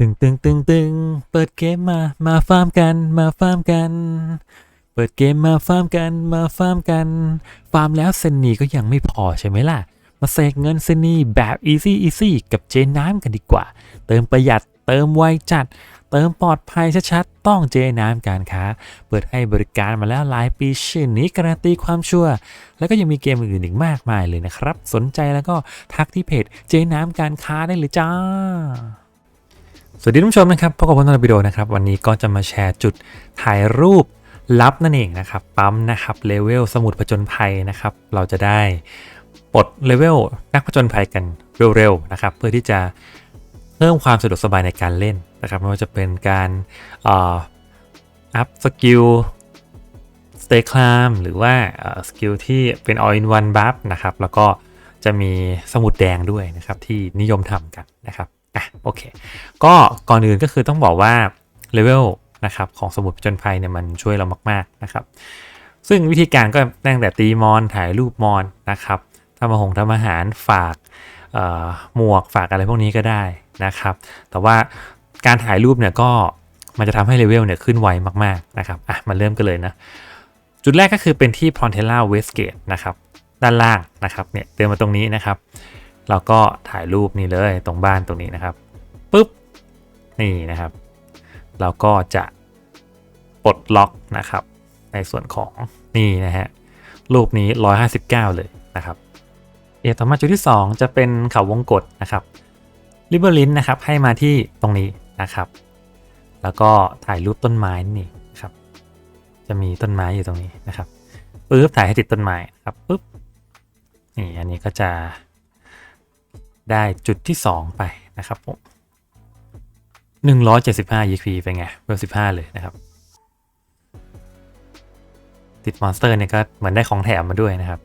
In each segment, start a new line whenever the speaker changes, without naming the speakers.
ตึงตึงตึงตึงเปิดเกมมา มาฟาร์มกัน มาฟาร์มกัน เปิดเกมมาฟาร์มกัน มาฟาร์มกัน ฟาร์มแล้วเซนนีก็ยังไม่พอใช่ไหมล่ะ มาเสกเงินเซนนีแบบ easy easy กับเจน้ำกันดีกว่า เติมประหยัด เติมไวจัด เติมปลอดภัยชัดๆ ต้องเจน้ำการค้า เปิดให้บริการมาแล้วหลายปีชื่อนี้การันตีความชัวร์ แล้วก็ยังมีเกมอื่นอีกมากมายเลยนะครับ สนใจแล้วก็ทักที่เพจเจน้ำการค้าได้เลยจ้า สวัสดีท่านผู้ชมนะครับพบกับผมตอนวิดีโอนะครับ วันนี้ก็จะมาแชร์จุดถ่ายรูปลับนั่นเองนะครับ ปั๊มนะครับเลเวลสมุดผจญภัยนะครับ เราจะได้ปลดเลเวลนักผจญภัยกันเร็วๆนะครับ เพื่อที่จะเพิ่มความสะดวกสบายในการเล่นนะครับไม่ว่าจะเป็นการอัพสกิลสเตคลามหรือว่าสกิลที่เป็น all in one buff นะครับ แล้วก็จะมีสมุดแดงด้วยนะครับที่นิยมทำกันนะครับ อะโอเค ก็ก่อนอื่นก็คือต้องบอกว่าเลเวลนะครับของสมุดผจญภัยเนี่ยมันช่วยเรามาก ๆ นะครับ ซึ่งวิธีการก็ตั้งแต่ตีมอนถ่ายรูปมอนนะครับทำอาหงทำอาหารฝากหมวกฝากอะไรพวกนี้ก็ได้นะครับ แต่ว่าการถ่ายรูปเนี่ยก็มันจะทำให้เลเวลเนี่ยขึ้นไวมากๆนะครับอะมาเริ่มกันเลยนะ จุดแรกก็คือเป็นที่ p r o n t e l l a Westgate นะครับ ด้านล่างนะครับเนี่ยเดินมาตรงนี้นะครับ เราก็ถ่ายรูปนี่เลยตรงบ้านตรงนี้นะครับปุ๊บนี่นะครับ เราก็จะปลดล็อกนะครับ ในส่วนของนี่นะฮะรูปนี้ 159 เลยนะครับเอต่อมาจุดที่ 2 จะเป็นเขาวงกฏนะครับริเบอร์ลินนะครับให้มาที่ตรงนี้นะครับ แล้วก็ถ่ายรูปต้นไม้นี่ครับ จะมีต้นไม้อยู่ตรงนี้นะครับปุ๊บถ่ายให้ติดต้นไม้ครับปุ๊บนี่อันนี้ก็จะ ได้จุดที่ 2 ไปนะครับผม175 EP เป็นไงเวล15 เลยนะครับ ติดมอนสเตอร์เนี่ยก็เหมือนได้ของแถมมาด้วยนะครับ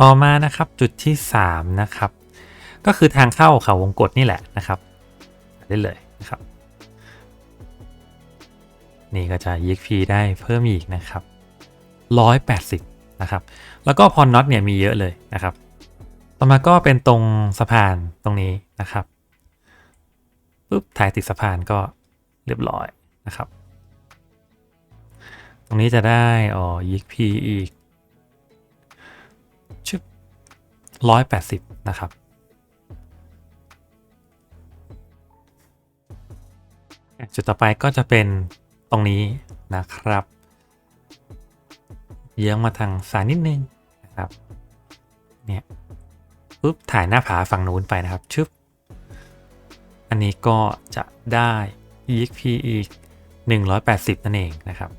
ต่อมานะครับจุดที่ 3 นะครับ ก็คือทางเข้าเขาวงกฏนี่แหละนะครับ ได้เลยนะครับ นี่ก็จะ EXP ได้เพิ่มอีกนะครับ 180 นะครับ แล้วก็พรน็อตเนี่ยมีเยอะเลยนะครับ ต่อมาก็เป็นตรงสะพานตรงนี้นะครับปุ๊บถ่ายติดสะพานก็เรียบร้อยนะครับ ตรงนี้จะได้อ๋อ EXP อีกชึบร้อยแปดสิบนะครับจุดต่อไปก็จะเป็นตรงนี้นะครับ เยื้องมาทางซ้ายนิดนึง นะครับ เนี่ยปุ๊บถ่ายหน้าผาฝั่งนู้นไปนะครับชึบ อันนี้ก็จะได้ EXP อีก 180 นั่นเองนะครับ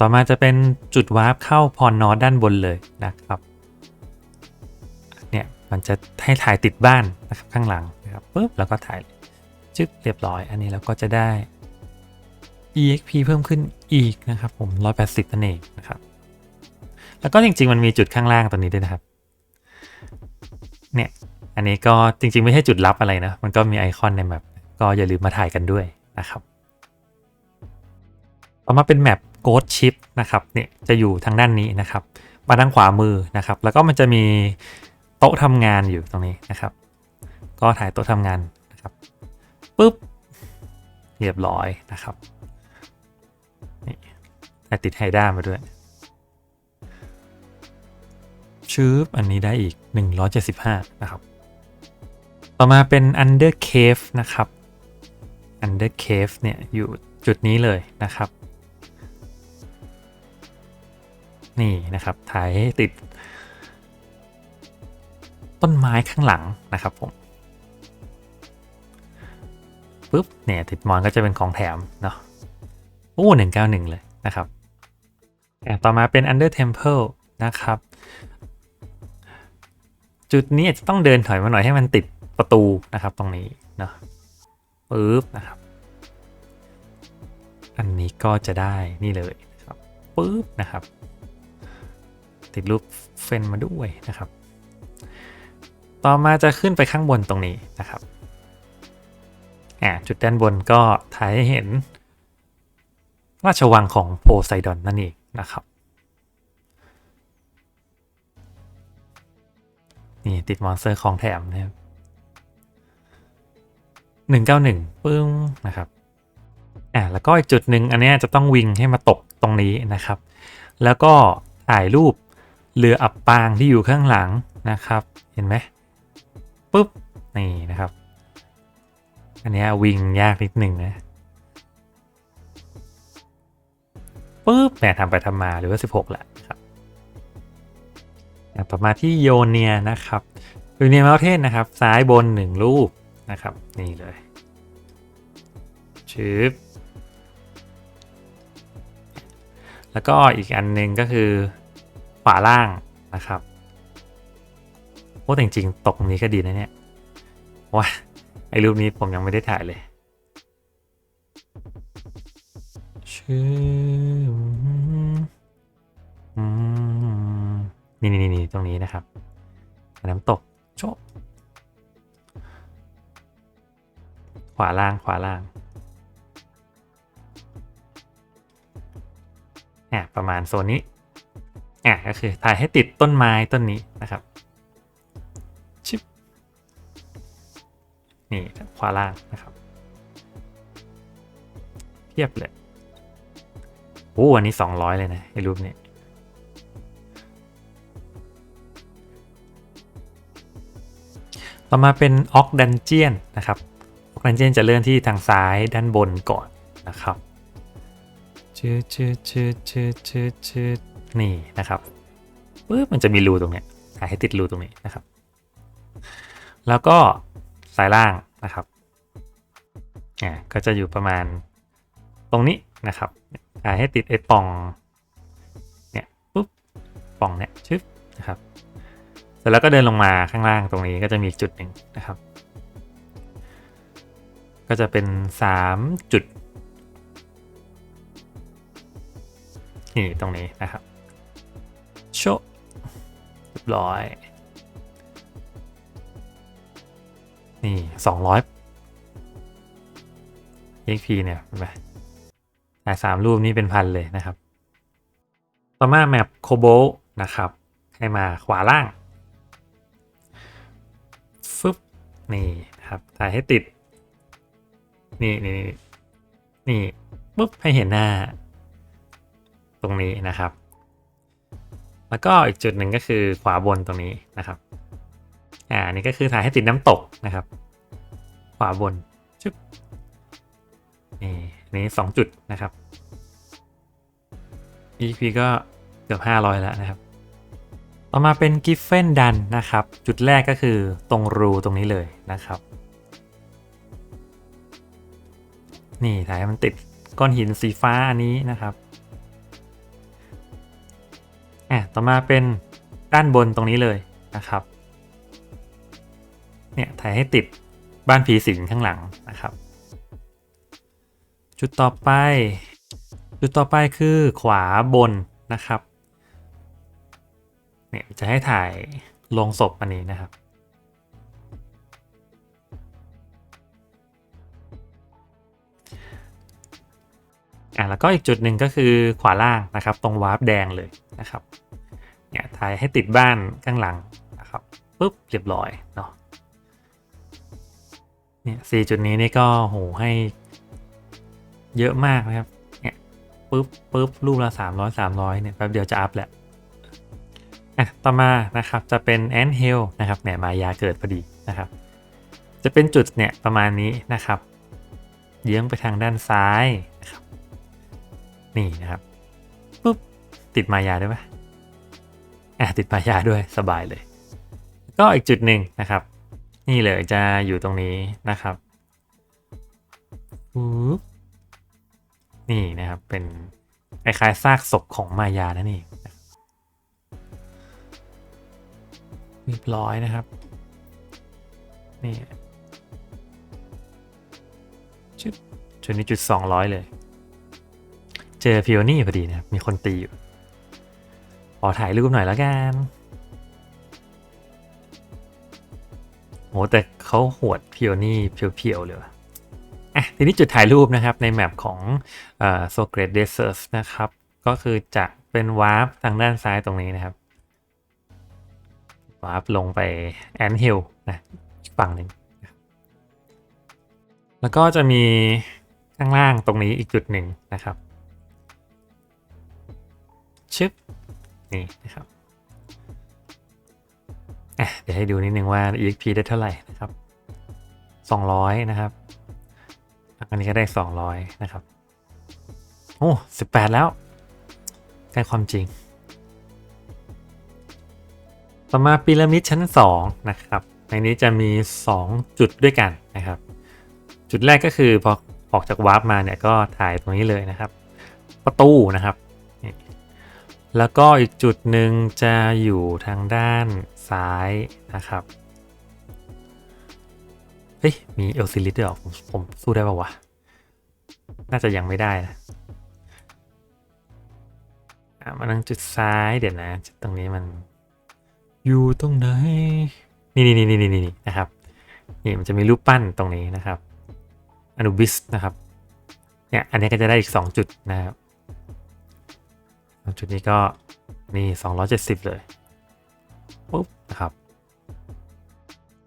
ต่อมาจะเป็นจุดวาร์ปเข้าพรนอด้านบนเลยนะครับ เนี่ยมันจะให้ถ่ายติดบ้านนะครับข้างหลังนะครับปุ๊บแล้วก็ถ่ายจึ๊บเรียบร้อย อันนี้เราก็จะได้ EXP เพิ่มขึ้นอีกนะครับผม 180 นั่นเองนะครับ แล้วก็จริง ๆ มันมีจุดข้างล่างตัวนี้ด้วยนะครับ เนี่ย อันนี้ก็จริง ๆ ไม่ใช่จุดลับอะไรนะ มันก็มีไอคอนในแมปก็อย่าลืมมาถ่ายกันด้วยนะครับ ต่อมาเป็นแมป Ghost Ship นะครับ เนี่ยจะอยู่ทางด้านนี้นะครับ มาทางขวามือนะครับ แล้วก็มันจะมีโต๊ะทำงานอยู่ตรงนี้นะครับ ก็ถ่ายโต๊ะทำงานนะครับปุ๊บเรียบร้อยนะครับนี่ติดไฮด้ามาด้วย ชืบอันนี้ได้อีก 175 นะครับ ต่อมาเป็น Under Cave นะครับ Under Cave เนี่ยอยู่จุดนี้เลยนะครับ นี่นะครับถ่ายให้ติด ต้นไม้ข้างหลังนะครับผมปุ๊บเนี่ยติดมอนก็จะเป็นของแถมเนาะโอ้หนึ่งเก้าหนึ่งเลยนะครับต่อมาเป็น Under Temple นะครับ จุดนี้จะต้องเดินถอยมาหน่อยให้มันติดประตูนะครับตรงนี้เนาะปึ๊บนะครับ อันนี้ก็จะได้นี่เลยครับปึ๊บนะครับ ติดรูปเฟนมาด้วยนะครับ ต่อมาจะขึ้นไปข้างบนตรงนี้นะครับอ่าจุดด้านบนก็ถ่ายให้เห็น ราชวังของโพไซดอนนั่นเองนะครับ นี่ติดมอนสเตอร์ของแถมนะครับหนึ่งเก้าหนึ่งปึ้งนะครับอ่าแล้วก็อีกจุดหนึ่งอันนี้จะต้องวิ่งให้มาตกตรงนี้นะครับ แล้วก็ถ่ายรูปเรืออับปางที่อยู่ข้างหลังนะครับ เห็นไหมปุ๊บนี่นะครับ อันนี้วิ่งยากนิดหนึ่งนะปุ๊บแหมทำไปทำมาหรือว่า 16แหละ ต่อมาที่โยเนียนะครับโยเนียเมลเทนนะครับ ซ้ายบนหนึ่งรูปนะครับ นี่เลยชืบแล้วก็อีกอันหนึงก็คือขวาล่างนะครับโอ้แต่จริงๆตกตรงนี้ก็ดีนะเนี่ยว้าไอรูปนี้ผมยังไม่ได้ถ่ายเลยชื่ออืม นี่นี่นี่ตรงนี้นะครับ น้ำตกโชบขวาล่างขวาล่างอะประมาณโซนนี้อะก็คือถ่ายให้ติดต้นไม้ต้นนี้นะครับชิปนี่ขวาล่างนะครับเทียบเลยโอ้อันนี้ 200 เลยนะไอ้รูปเนี้ต่ อมาเป็นออกดันเจียนนะครับออกดันเจียนจะเลื่อนที่ทางซ้ายด้านบนก่อนนะครับชืดชืดชืดชืดชืดชืดนี่นะครับปึ๊บมันจะมีรูตรงเนี้ยหาให้ติดรูตรงนี้นะครับ แล้วก็สายล่างนะครับอ่าก็จะอยู่ประมาณตรงนี้นะครับหาให้ติดไอ้ป่องเนี่ยปุ๊บป่องเนี่ยชึบนะครับ แล้วก็เดินลงมาข้างล่างตรงนี้ก็จะมีจุดหนึ่งนะครับ ก็จะเป็น 3 จุดนี่ตรงนี้นะครับโชเรียบร้อยนี่200 XP เนี่ยเห็นไหมถ่สามรูปนี้เป็นพันเลยนะครับ ต่อมาแมปโคโบนะครับ ให้มาขวาล่าง นี่ครับถ่ายให้ติด นี่นี่นี่ปุ๊บให้เห็นหน้า ตรงนี้นะครับ แล้วก็อีกจุดหนึ่งก็คือขวาบนตรงนี้นะครับอ่านี่ก็คือถ่ายให้ติดน้ำตกนะครับ ขวาบนชึบนี่นี่สองจุดนะครับ EP ก็เกือบ500แล้วนะครับ ต่อมาเป็นกิฟเฟนดันนะครับ จุดแรกก็คือตรงรูตรงนี้เลยนะครับ นี่ถ่ายให้มันติดก้อนหินสีฟ้าอันนี้นะครับอะต่อมาเป็นด้านบนตรงนี้เลยนะครับ เนี่ยถ่ายให้ติดบ้านผีสิงข้างหลังนะครับ จุดต่อไป จุดต่อไปคือขวาบนนะครับ เนี่ยจะให้ถ่ายลงศพอันนี้นะครับ อะแล้วก็อีกจุดหนึ่งก็คือขวาล่างนะครับ ตรงวาร์ปแดงเลยนะครับ เนี่ยถ่ายให้ติดบ้านข้างหลังนะครับปุ๊บเรียบร้อยเนาะ เนี่ยสี่จุดนี้นี่ก็โหให้เยอะมากนะครับ เนี่ยปุ๊บปุ๊บรูปละสามร้อยสามร้อยเนี่ยแป๊บเดียวจะอัพแหละ อะต่อมานะครับจะเป็นแอนเฮลนะครับเนี่ยมายาเกิดพอดีนะครับ จะเป็นจุดเนี่ยประมาณนี้นะครับเยื้องไปทางด้านซ้ายนะครับนี่นะครับปุ๊บติดมายาได้ไหมอะติดมายาด้วยสบายเลย ก็อีกจุดหนึ่งนะครับ นี่เลยจะอยู่ตรงนี้นะครับปุ๊บนี่นะครับเป็นคล้ายๆซากศพของมายานั่นเอง เรียบร้อยนะครับ นี่จุดจุดนี้จุดสองร้อยเลย เจอพิโอนี่พอดีนะครับ มีคนตีอยู่ ขอถ่ายรูปหน่อยแล้วกันโหแต่เขาหวดพิโอนี่เพียวๆเลยอะทีนี้จุดถ่ายรูปนะครับในแมปของโซเกรดเดซ e ร์สนะครับ ก็คือจะเป็นวาร์ปทางด้านซ้ายตรงนี้นะครับ วาร์ปลงไปแอนฮิลนะอีกฝั่งหนึ่งแล้วก็จะมีข้างล่างตรงนี้อีกจุดหนึ่งนะครับชึบนี่นะครับอะเดี๋ยวให้ดูนิดนึงว่า EXP ได้เท่าไหร่นะครับ 200 นะครับ อันนี้ก็ได้ 200 นะครับ โอ้18 แล้วใกล้ความจริง ต่อมาพีระมิดชั้น 2 นะครับ ในนี้จะมี 2 จุดด้วยกันนะครับ จุดแรกก็คือพอออกจากวาร์ปมาเนี่ยก็ถ่ายตรงนี้เลยนะครับ ประตูนะครับนี่แล้วก็อีกจุดหนึ่งจะอยู่ทางด้านซ้ายนะครับ เฮ้ย มีเอลซิลิสด้วยเหรอผมผมสู้ได้ป่าวะ น่าจะยังไม่ได้นะมานั่งจุดซ้ายเดี๋ยวนะจุดตรงนี้มัน อยู่ตรงไหน นี่นี่นี่นี่นี่นะครับนี่มันจะมีรูปปั้นตรงนี้นะครับอนุบิสนะครับเนี่ยอันนี้ก็จะได้อีก 2 จุดนะครับจุดนี้ก็นี่270 เลยปุ๊บนะครับ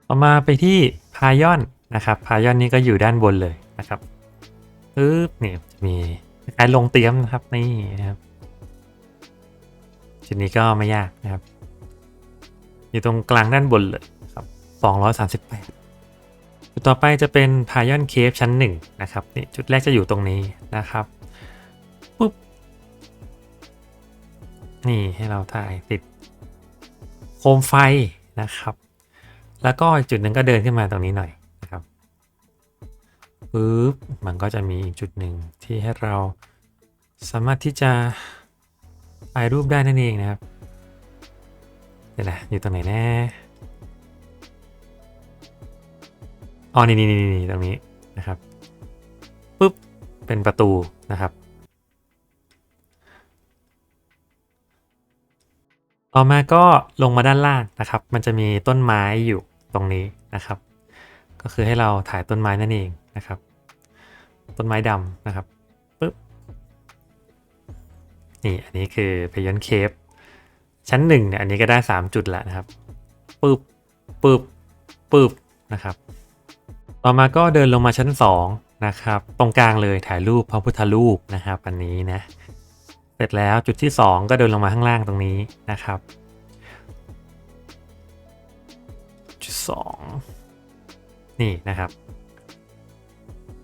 ต่อมาไปที่พายอนนะครับพายอนนี่ก็อยู่ด้านบนเลยนะครับปึ๊บนี่จะมีคล้ายๆลงเตรียมนะครับนี่นะครับจุดนี้ก็ไม่ยากนะครับ อยู่ตรงกลางด้านบนเลยครับ238 จุดต่อไปจะเป็นพายอนเคฟชั้น1นะครับนี่จุดแรกจะอยู่ตรงนี้นะครับปุ๊บนี่ให้เราถ่ายติดโคมไฟนะครับ แล้วก็จุดหนึ่งก็เดินขึ้นมาตรงนี้หน่อยนะครับปึ๊บมันก็จะมีจุดหนึ่งที่ให้เราสามารถที่จะถ่ายรูปได้นั่นเองนะครับ เดี๋ยวนะอยู่ตรงไหนแน่อ๋อนี่นี่นี่นี่ตรงนี้นะครับปุ๊บเป็นประตูนะครับ ต่อมาก็ลงมาด้านล่างนะครับ มันจะมีต้นไม้อยู่ตรงนี้นะครับ ก็คือให้เราถ่ายต้นไม้นั่นเองนะครับ ต้นไม้ดำนะครับปึ๊บนี่อันนี้คือพยอนเคฟ ชั้นหนึ่งเนี่ยอันนี้ก็ได้ 3 จุดแล้วนะครับปึ๊บปึ๊บปึ๊บนะครับ ต่อมาก็เดินลงมาชั้น 2 นะครับ ตรงกลางเลยถ่ายรูปพระพุทธรูปนะครับ อันนี้นะเสร็จแล้วจุดที่ 2 ก็เดินลงมาข้างล่างตรงนี้นะครับจุด2นี่นะครับ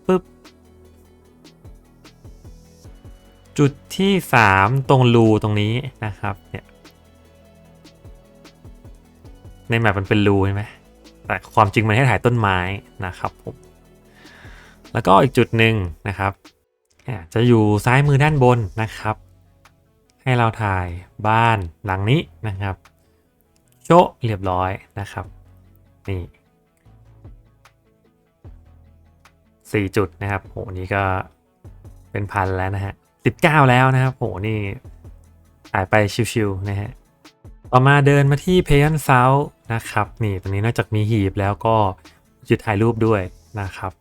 ปึ๊บจุดที่ 3 ตรงรูตรงนี้นะครับเนี่ย ในแมปมันเป็นรูใช่ไหมแต่ความจริงมันให้ถ่ายต้นไม้นะครับผมแล้วก็อีกจุดหนึ่งนะครับ จะอยู่ซ้ายมือด้านบนนะครับ ให้เราถ่ายบ้านหลังนี้นะครับ โชะเรียบร้อยนะครับนี่สี่จุดนะครับโหนี่ก็เป็นพันแล้วนะฮะสิบเก้าแล้วนะครับโหนี่ถ่ายไปชิวๆนะฮะต่อมาเดินมาที่เพย์ n นเซา นะครับ นี่ตรงนี้นอกจากมีหีบแล้วก็จุดถ่ายรูปด้วยนะครับ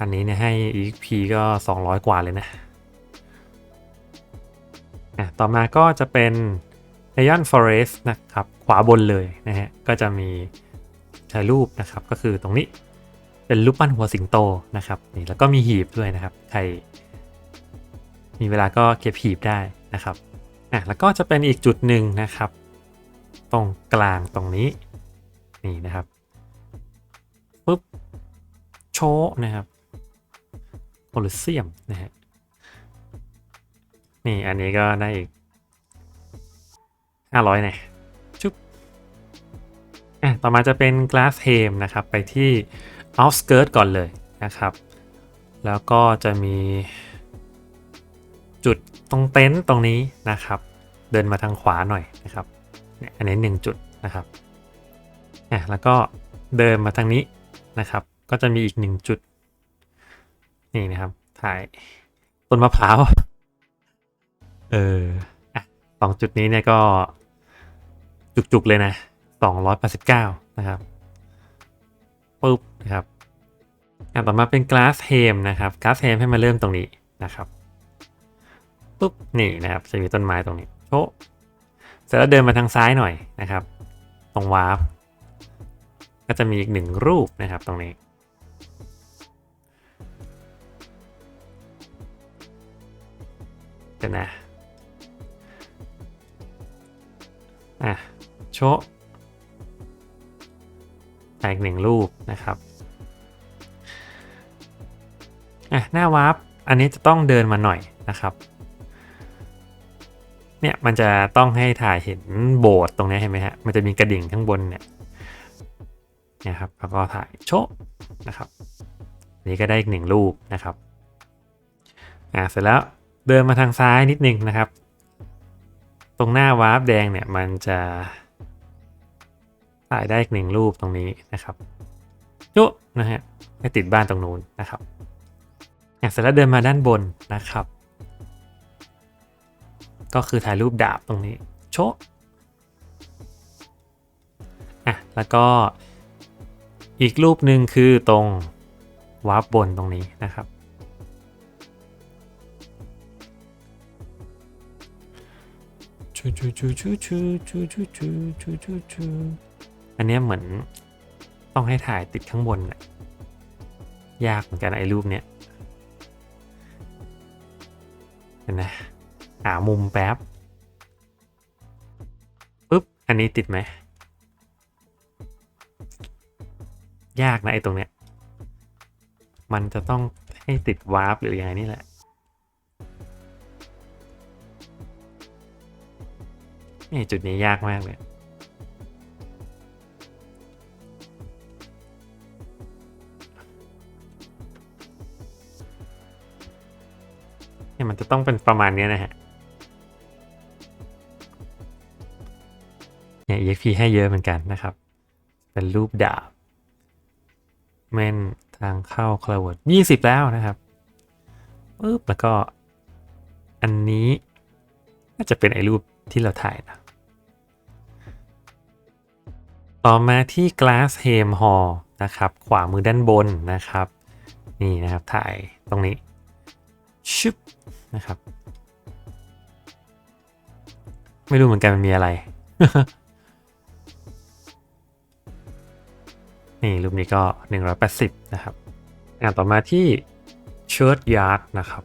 อันนี้เนี่ยให้ EXP ก็ 200 กว่าเลยนะอะต่อมาก็จะเป็น Lion Forest นะครับ ขวาบนเลยนะฮะ ก็จะมีถ่ายรูปนะครับ ก็คือตรงนี้เป็นรูปปั้นหัวสิงโตนะครับ นี่แล้วก็มีหีบด้วยนะครับ ใคร มีเวลาก็เก็บหีบได้นะครับอะแล้วก็จะเป็นอีกจุดหนึ่งนะครับ ตรงกลางตรงนี้ นี่นะครับปุ๊บโชนะครับโคลเซียมนะฮะนี่อันนี้ก็ได้อีก500เนี่ยชุบอะต่อมาจะเป็น Glass h a m นะครับไปที่ Outskirt ก่อนเลยนะครับ แล้วก็จะมีจุดตรงเต็นท์ตรงนี้นะครับ เดินมาทางขวาหน่อยนะครับ เนี่ยอันนี้หนึ่งจุดนะครับอะแล้วก็เดินมาทางนี้นะครับ ก็จะมีอีกหนึ่งจุด นี่นะครับ ถ่ายต้นมะพร้าว เอออะสองจุดนี้เนี่ยก็จุกๆเลยนะ289นะครับปุ๊บนะครับอะต่อมาเป็น glass ham นะครับ glass ham ให้มาเริ่มตรงนี้นะครับปุ๊บนี่นะครับจะมีต้นไม้ตรงนี้โชะเสร็จแล้วเดินมาทางซ้ายหน่อยนะครับ ตรงวาร์ปก็จะมีอีกหนึ่งรูปนะครับตรงนี้เดี๋ยวนะอะโชะแต่อีกหนึ่งรูปนะครับอะหน้าวาร์ปอันนี้จะต้องเดินมาหน่อยนะครับ เนี่ยมันจะต้องให้ถ่ายเห็นโบสถ์ตรงนี้เห็นไหมฮะ มันจะมีกระดิ่งข้างบนเนี่ยนี่ยครับ แล้วก็ถ่ายโชะนะครับนนี้ก็ได้อีกหนึ่งรูปนะครับ อ่า เสร็จแล้วเดินมาทางซ้ายนิดนึงนะครับ ตรงหน้าวาร์ปแดงเนี่ยมันจะถ่ายได้อีกหนึ่งรูปตรงนี้นะครับจุนะฮะให้ติดบ้านตรงนู้นนะครับอะเสร็จแล้วเดินมาด้านบนนะครับ ก็คือถ่ายรูปดาบตรงนี้ โชะอะ แล้วก็อีกรูปหนึ่งคือตรงวาร์ปบนตรงนี้นะครับ ชูชูชูชูชูชูชูชูชูชูชูอันเนี้ยเหมือนต้องให้ถ่ายติดข้างบนน่ะยากเหมือนกันไอ้รูปเนี้ยเห็นไหม หามุมแป๊บปุ๊บ อันนี้ติดไหม ยากนะไอ้ตรงเนี้ย มันจะต้องให้ติดวาร์ปหรือยังไงนี่แหละนี่จุดนี้ยากมากเลยเนี่ยมันจะต้องเป็นประมาณเนี้ยนะฮะ เนี่ย EXP ให้เยอะเหมือนกันนะครับ เป็นรูปดาบเมนทางเข้าคลาวดยี่สิบแล้วนะครับปึ๊บแล้วก็ อันนี้น่าจะเป็นไอรูปที่เราถ่ายนะ ต่อมาที่ Glass h a m Hall นะครับ ขวามือด้านบนนะครับ นี่นะครับถ่ายตรงนี้ชึบนะครับ ไม่รู้เหมือนกันมันมีอะไร นี่รูปนี้ก็ 180 นะครับอ่าต่อมาที่ Church Yard นะครับ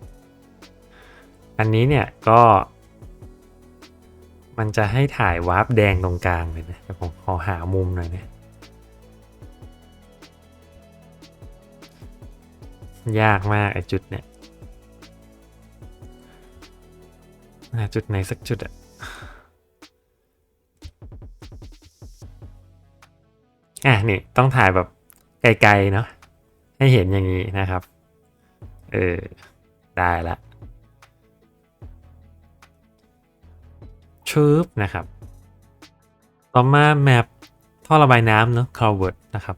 อันนี้เนี่ยก็ มันจะให้ถ่ายวาร์ปแดงตรงกลางเลยนะเดี๋ยวผมขอหามุมหน่อยนะยากมากไอ้จุดเนี่ยจุดไหนสักจุดอะ อะนี่ต้องถ่ายแบบไกลๆเนาะให้เห็นอย่างนี้นะครับ เออ ได้ละชืบนะครับ ต่อมาแมปท่อระบายน้ำเนาะ culvert นะครับ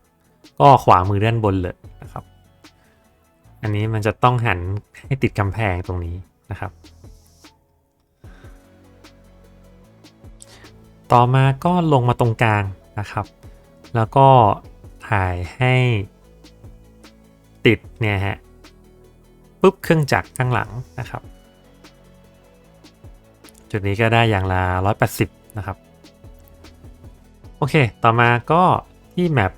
ก็ขวามือด้านบนเลยนะครับ อันนี้มันจะต้องหันให้ติดกำแพงตรงนี้นะครับ ต่อมาก็ลงมาตรงกลางนะครับ แล้วก็ถ่ายให้ติดเนี่ยฮะปุ๊บเครื่องจักรข้างหลังนะครับ จุดนี้ก็ได้อย่างละ 180 นะครับ โอเค ต่อมาก็ที่แมป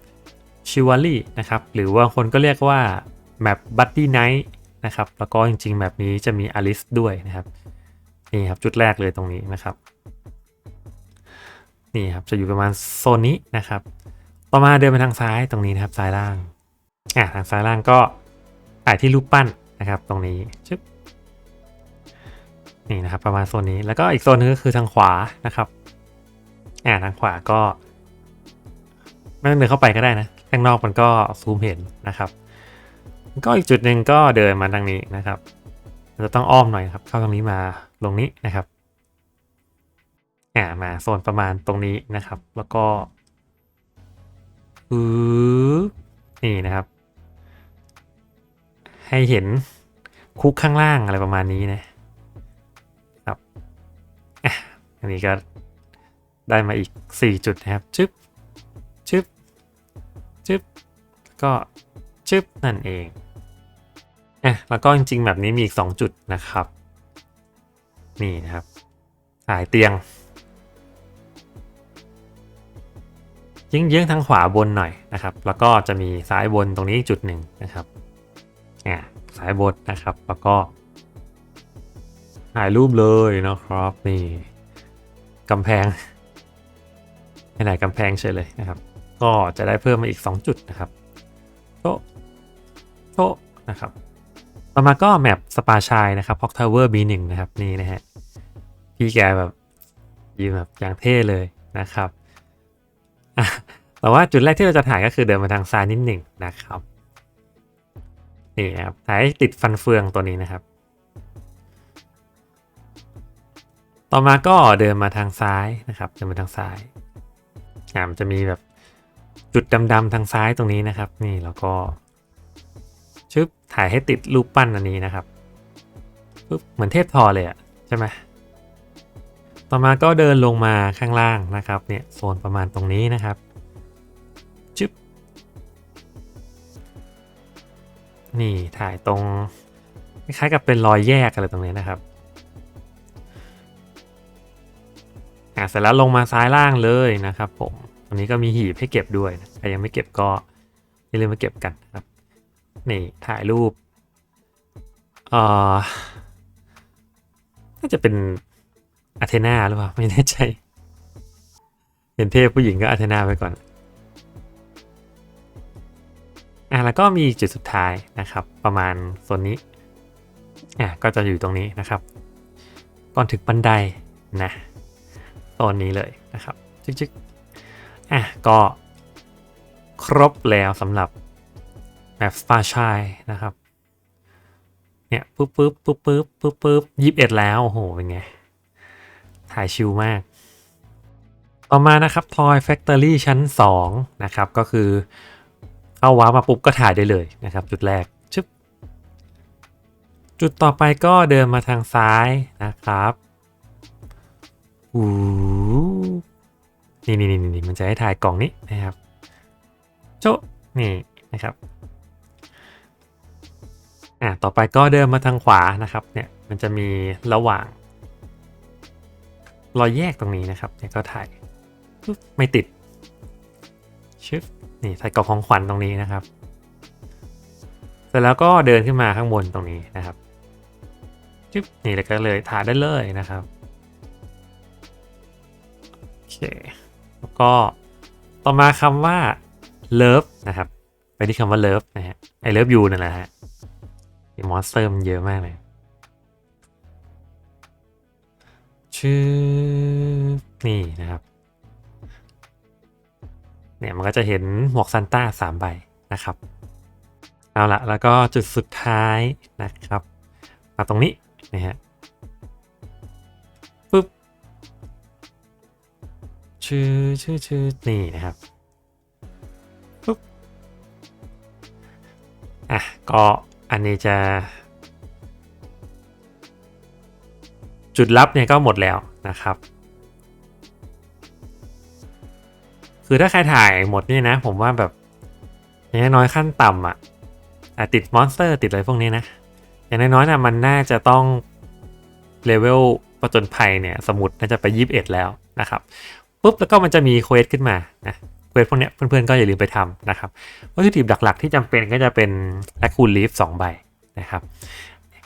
ชิว a ลี่นะครับ หรือว่าคนก็เรียกว่าแมปบัตตี้ไนท์นะครับ แล้วก็จริงๆแมปนี้จะมีอลิสด้วยนะครับ นี่ครับจุดแรกเลยตรงนี้นะครับ นี่ครับจะอยู่ประมาณโซนนี้นะครับ ต่อมาเดินไปทางซ้ายตรงนี้นะครับซ้ายล่างอะทางซ้ายล่างก็ถ่ายที่รูปปั้นนะครับ ตรงนี้ชึบนี่นะครับ ประมาณโซนนี้แล้วก็อีกโซนนึงก็คือทางขวานะครับอ่าทางขวาก็ไม่ต้องเดินเข้าไปก็ได้นะข้างนอกมันก็ซูมเห็นนะครับ ก็อีกจุดหนึ่งก็เดินมาทางนี้นะครับจะต้องอ้อมหน่อยครับ เข้าตรงนี้มาลงนี้นะครับอ่ามาโซนประมาณตรงนี้นะครับ แล้วก็ืนี่นะครับ ให้เห็นคุกข้างล่างอะไรประมาณนี้นะครับอันนี้ก็ได้มาอีก 4 จุดนะครับชึบชึบชึบก็ชึบนั่นเองอะแล้วก็จริงๆแบบนี้มีอีก 2 จุดนะครับ นี่นะครับถ่ายเตียง เยื้องๆทางขวาบนหน่อยนะครับ แล้วก็จะมีซ้ายบนตรงนี้อีกจุดหนึ่งนะครับอ่าซ้ายบนนะครับ แล้วก็ถ่ายรูปเลยนะครับนี่กำแพงไหนๆกำแพงเฉยเลยนะครับ ก็จะได้เพิ่มมาอีก 2 จุดนะครับโชะโชะนะครับ ต่อมาก็แมปสปาชายนะครับพอกทาวเวอร์ B1 นะครับนี่นะฮะพี่แกแบบยืนแบบอย่างเท่เลยนะครับ แต่ว่าจุดแรกที่เราจะถ่ายก็คือเดินมาทางซ้ายนิดหนึ่งนะครับนี่ครับถ่ายให้ติดฟันเฟืองตัวนี้นะครับ ต่อมาก็เดินมาทางซ้ายนะครับ เดินมาทางซ้ายอ่ามันจะมีแบบจุดดำๆทางซ้ายตรงนี้นะครับ นี่แล้วก็ชึบถ่ายให้ติดรูปปั้นอันนี้นะครับปึ๊บเหมือนเทพทอเลยอะใช่ไหม ต่อมาก็เดินลงมาข้างล่างนะครับเนี่ยโซนประมาณตรงนี้นะครับชึบนี่ถ่ายตรงคล้ายๆกับเป็นรอยแยกอะไรตรงนี้นะครับอะเสร็จแล้วลงมาซ้ายล่างเลยนะครับผมตรงนี้ก็มีหีบให้เก็บด้วยนะใครยังไม่เก็บก็อย่าลืมมาเก็บกันนะครับนี่ถ่ายรูปเอ่อน่าจะเป็น อาเทนาหรือเปล่า ไม่แน่ใจเป็นเทพผู้หญิงก็อาเทนาไปก่อน อะแล้วก็มีจุดสุดท้ายนะครับ ประมาณโซนนี้ อะก็จะอยู่ตรงนี้นะครับ ก่อนถึงบันไดนะโซนนี้เลยนะครับจึ๊กๆอะก็ครบแล้วสำหรับแบบสปาชายนะครับ เนี่ยปุ๊บปุ๊บปุ๊บปุ๊บปุ๊บปุ๊บยี่สิบเอ็ดแล้ว โอ้โห เป็นไง ถ่ายชิลมาก ต่อมานะครับ Toy Factory ชั้น 2 นะครับ ก็คือเข้าว้ามาปุ๊บก็ถ่ายได้เลยนะครับ จุดแรกชึบจุดต่อไปก็เดินมาทางซ้ายนะครับอู้นี่นี่นี่นี่มันจะให้ถ่ายกล่องนี้นะครับโจนี่นะครับอะต่อไปก็เดินมาทางขวานะครับเนี่ยมันจะมีระหว่าง รอยแยกตรงนี้นะครับเนี่ยก็ถ่ายปุ๊บไม่ติดชึบนี่ถ่ายกล่องของขวัญตรงนี้นะครับ เสร็จแล้วก็เดินขึ้นมาข้างบนตรงนี้นะครับชึบนี่แล้วก็เลยถ่ายได้เลยนะครับโอเคแล้วก็ต่อมาคำว่า love นะครับ ไปที่คำว่า love นะฮะไอ love you นั่นแหละฮะมอนสเตอร์มันเยอะมากเลย ชื่อนี่นะครับ เนี่ยมันก็จะเห็นหมวกซันต้าสามใบนะครับเอาละแล้วก็จุดสุดท้ายนะครับมาตรงนี้นะฮะปึ๊บชื่อชื่อชื่อนี่นะครับปึ๊บอะก็อันนี้จะ จุดลับเนี่ยก็หมดแล้วนะครับ คือถ้าใครถ่ายหมดเนี่ยนะ ผมว่าแบบอย่างน้อยขั้นต่ำอะอะติดมอนสเตอร์ติดอะไรพวกนี้นะ อย่างน้อยๆนะมันน่าจะต้องเลเวลประจนภัยเนี่ยสมุดน่าจะไปยีิบเอ็ดแล้วนะครับปุ๊บแล้วก็มันจะมีเควสขึ้นมานะเควสพวกเนี้ยเพื่อนๆก็อย่าลืมไปทำนะครับวัตถุดิบหลักๆ ที่จำเป็นก็จะเป็นแลคูลีฟสองใบนะครับ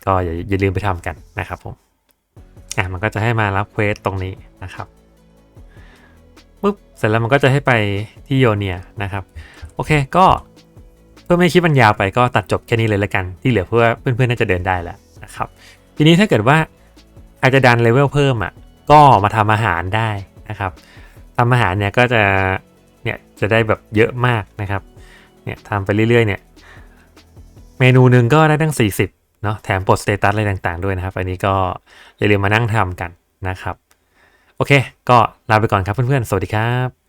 ก็อย่าอย่าลืมไปทำกันนะครับผม อะมันก็จะให้มารับเควสตรงนี้นะครับปุ๊บเสร็จแล้วมันก็จะให้ไปที่โยเนียนะครับ โอเคก็เพื่อไม่ให้คลิปมันยาวไปก็ตัดจบแค่นี้เลยละกัน ที่เหลือเพื่อเพื่อนๆน่าจะเดินได้แล้วนะครับ ทีนี้ถ้าเกิดว่าอาจจะดันเลเวลเพิ่มอะก็มาทำอาหารได้นะครับทำอาหารเนี่ยก็จะเนี่ยจะได้แบบเยอะมากนะครับเนี่ยทำไปเรื่อยๆเนี่ยเมนูหนึ่งก็ได้ตั้ง 40 เนาะแถมปลดสเตตัสอะไรต่างๆด้วยนะครับ อันนี้ก็อย่าลืมมานั่งทำกันนะครับ โอเค ก็ลาไปก่อนครับเพื่อนๆ สวัสดีครับ